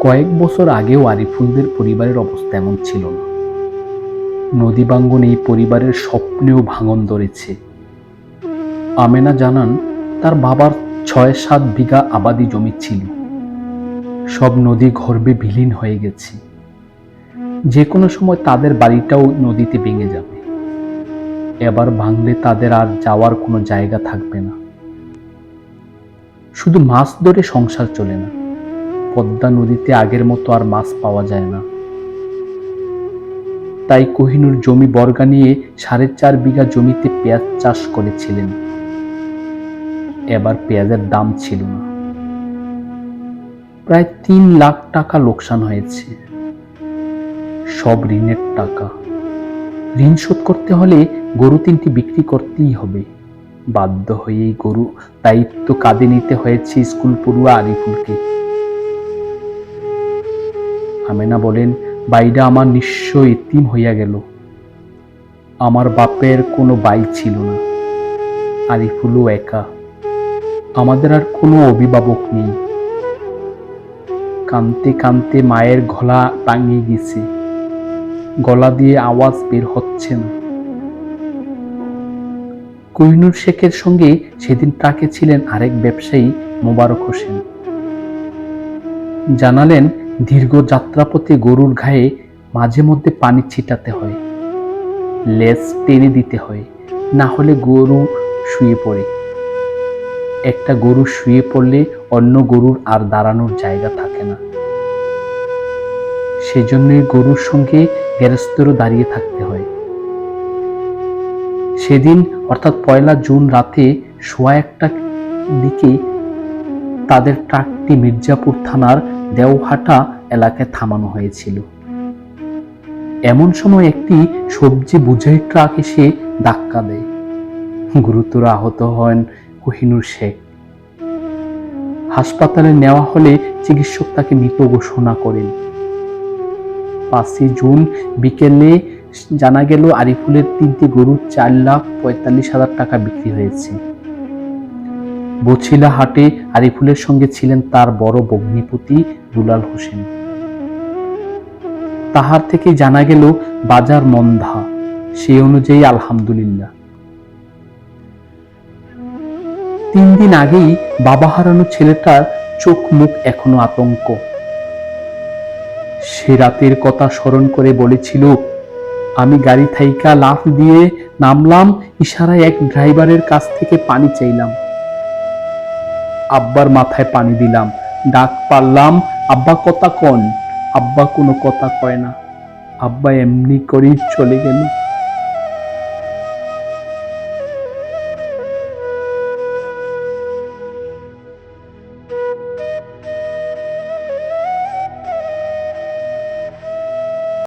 কয়েক বছর আগেও আরিফুলদের পরিবারের অবস্থা এমন ছিল না। নদী বাঙ্গন এই পরিবারের স্বপ্নেও ভাঙন ধরেছে। আমেনা জানান, তার বাবার ছয় সাত বিঘা আবাদি জমি ছিল। সব নদী গর্ভে বিলীন হয়ে গেছে। যে কোনো সময় তাদের বাড়িটাও নদীতে ভেঙে যাবে। এবার ভাঙলে তাদের আর যাওয়ার কোনো জায়গা থাকবে না। শুধু মাছ ধরে সংসার চলে না। পদ্মা নদীতে আগের মতো আর মাছ পাওয়া যায় না। তাই কোহিনুর জমি বর্গা নিয়ে সাড়ে চার বিঘা জমিতে পেঁয়াজ চাষ করেছিলেন। এবার পেঁয়াজের দাম ছিল না। প্রায় তিন লাখ টাকা লোকসান হয়েছে। সব ঋণের টাকা। ঋণ শোধ করতে হলে গরু তিনটি বিক্রি করতেই হবে। বাধ্য হয়েই গরু দায়িত্ব কাঁধে নিতে হয়েছে স্কুল পড়ুয়া আরিফুলকে। আমেনা বলেন, বাইরা আমার নিঃস্ব এতিম হইয়া গেল। আমার বাপের কোনো বাই ছিল না। আরিফুলও একা। আমাদের আর কোনো অভিভাবক নেই। কানতে কানতে মায়ের গলা টাঙিয়ে গেছে। গলা দিয়ে আওয়াজ বের হচ্ছে না। কোহিনুর শেখের সঙ্গে সেদিন ট্রাকে ছিলেন আরেক ব্যবসায়ী মোবারক হোসেন। জানালেন, দীর্ঘ যাত্রাপথে গরুর ঘায়ে মাঝে মধ্যে পানি ছিটাতে হয়। লেজ টেনে দিতে হয়, না হলে গরু শুয়ে পড়ে। একটা গরু শুয়ে পড়লে অন্য গরুর আর দাঁড়ানোর জায়গা থাকে না। সেজন্যই গরুর সঙ্গে গেরস্তেরও দাঁড়িয়ে থাকতে হয়। সেদিন, অর্থাৎ পয়লা জুন রাতে সোয়া একটা দিকে তাদের ট্রাকটি মির্জাপুর থানার দেওহাটা এলাকায় থামানো হয়েছিল। এমন সময় একটি সবজি বুঝাই ট্রাক এসে ধাক্কা দেয়। গুরুতর আহত হন কোহিনুর শেখ। হাসপাতালে নেওয়া হলে চিকিৎসক তাকে মৃত ঘোষণা করেন। পাঁচই জুন বিকেলে জানা গেল আরিফুলের তিনটি গরু চার লাখ পঁয়তাল্লিশ হাজার টাকা বিক্রি হয়েছে। বছিলা হাটে আরিফুলের সঙ্গে ছিলেন তার বড় ভগ্নিপতি দুলাল হোসেন। তাহার থেকে জানা গেল বাজার মন্দা সেই অনুযায়ী আলহামদুলিল্লাহ। তিন দিন আগেই বাবা হারানো ছেলেটার চোখ মুখ এখনও আতঙ্ক। সে রাতের কথা স্মরণ করে বলেছিল আমি গাড়ি থাইকা লাফ দিয়ে নামলাম, ইশারায় এক ড্রাইভারের কাছ থেকে পানি চাইলাম। আব্বার মাথায় পানি দিলাম। ডাক পারলাম, আব্বা, কথা কন। আব্বা কোনো কথা কয় না। আব্বা এমনি করেই চলে গেল।